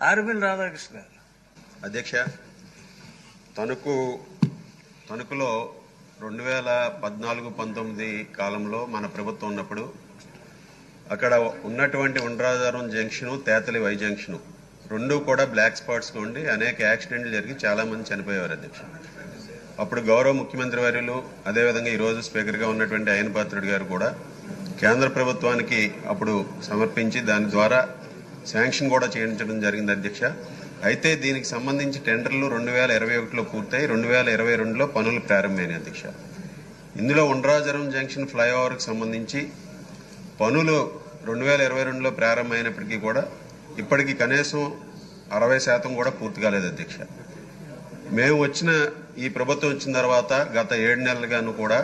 ఆర్బిల్ రాధాకృష్ణ గారు. అధ్యక్ష తణుకు తణుకులో రెండు వేల పద్నాలుగు పంతొమ్మిది కాలంలో మన ప్రభుత్వం ఉన్నప్పుడు అక్కడ ఉన్నటువంటి Undradharam junction Tetali Y junction రెండు కూడా బ్లాక్ స్పాట్స్ ఉండి అనేక యాక్సిడెంట్లు జరిగి చాలామంది చనిపోయేవారు అధ్యక్ష. అప్పుడు గౌరవ ముఖ్యమంత్రి వర్యులు అదేవిధంగా ఈరోజు స్పీకర్గా ఉన్నటువంటి అయ్యన పాత్రుడు గారు కూడా కేంద్ర ప్రభుత్వానికి అప్పుడు సమర్పించి దాని ద్వారా శాంక్షన్ కూడా చేయించడం జరిగింది అధ్యక్ష. అయితే దీనికి సంబంధించి టెండర్లు రెండు వేల ఇరవై ఒకటిలో పూర్తయి రెండు వేల ఇరవై రెండులో పనులు ప్రారంభమైనాయి అధ్యక్ష. ఇందులో ఉండ్రాజరం జంక్షన్ ఫ్లైఓవర్కి సంబంధించి పనులు రెండు వేల ఇరవై రెండులో ప్రారంభమైనప్పటికీ కూడా ఇప్పటికి కనీసం అరవై శాతం కూడా పూర్తి కాలేదు అధ్యక్ష. మేము వచ్చిన ఈ ప్రభుత్వం వచ్చిన తర్వాత గత ఏడు నెలలుగాను కూడా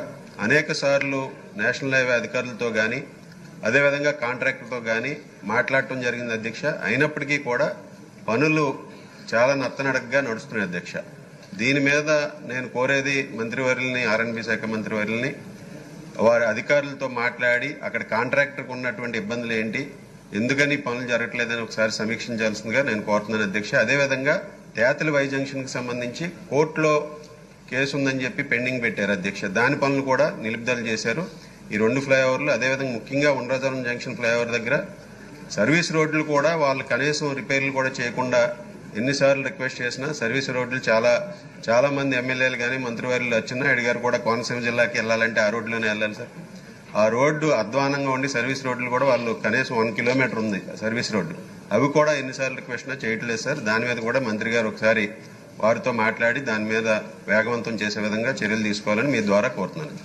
అనేక సార్లు నేషనల్ హైవే అధికారులతో కానీ అదేవిధంగా కాంట్రాక్టర్తో కానీ మాట్లాడటం జరిగింది అధ్యక్ష. అయినప్పటికీ కూడా పనులు చాలా నత్తనడకగా నడుస్తున్నాయి అధ్యక్ష. దీని మీద నేను కోరేది మంత్రివర్యుల్ని ఆర్ఎన్బి శాఖ మంత్రివర్యుల్ని వారి అధికారులతో మాట్లాడి అక్కడ కాంట్రాక్టర్కు ఉన్నటువంటి ఇబ్బందులు ఏంటి ఎందుకని పనులు జరగట్లేదని ఒకసారి సమీక్షించాల్సిందిగా నేను కోరుతున్నాను అధ్యక్ష. అదేవిధంగా తేతలి వై జంక్షన్కి సంబంధించి కోర్టులో కేసు ఉందని చెప్పి పెండింగ్ పెట్టారు అధ్యక్ష. దాని పనులు కూడా నిలుపుదల చేశారు. ఈ రెండు ఫ్లైఓవర్లు అదేవిధంగా ముఖ్యంగా ఉండ్రాజరం జంక్షన్ ఫ్లైఓవర్ దగ్గర సర్వీస్ రోడ్లు కూడా వాళ్ళు కనీసం రిపేర్లు కూడా చేయకుండా ఎన్నిసార్లు రిక్వెస్ట్ చేసినా సర్వీస్ రోడ్లు చాలా చాలా మంది ఎమ్మెల్యేలు కానీ మంత్రివర్యులు అచ్చెన్నాయుడు గారు కూడా కోనసీమ జిల్లాకి వెళ్ళాలంటే ఆ రోడ్లోనే వెళ్ళాలి సార్. ఆ రోడ్డు అధ్వానంగా ఉండి సర్వీస్ రోడ్లు కూడా వాళ్ళు కనీసం వన్ కిలోమీటర్ ఉంది సర్వీస్ రోడ్డు. అవి కూడా ఎన్నిసార్లు రిక్వెస్ట్ చేయట్లేదు సార్. దాని మీద కూడా మంత్రి గారు ఒకసారి వారితో మాట్లాడి దాని మీద వేగవంతం చేసే విధంగా చర్యలు తీసుకోవాలని మీ ద్వారా కోరుతున్నాను.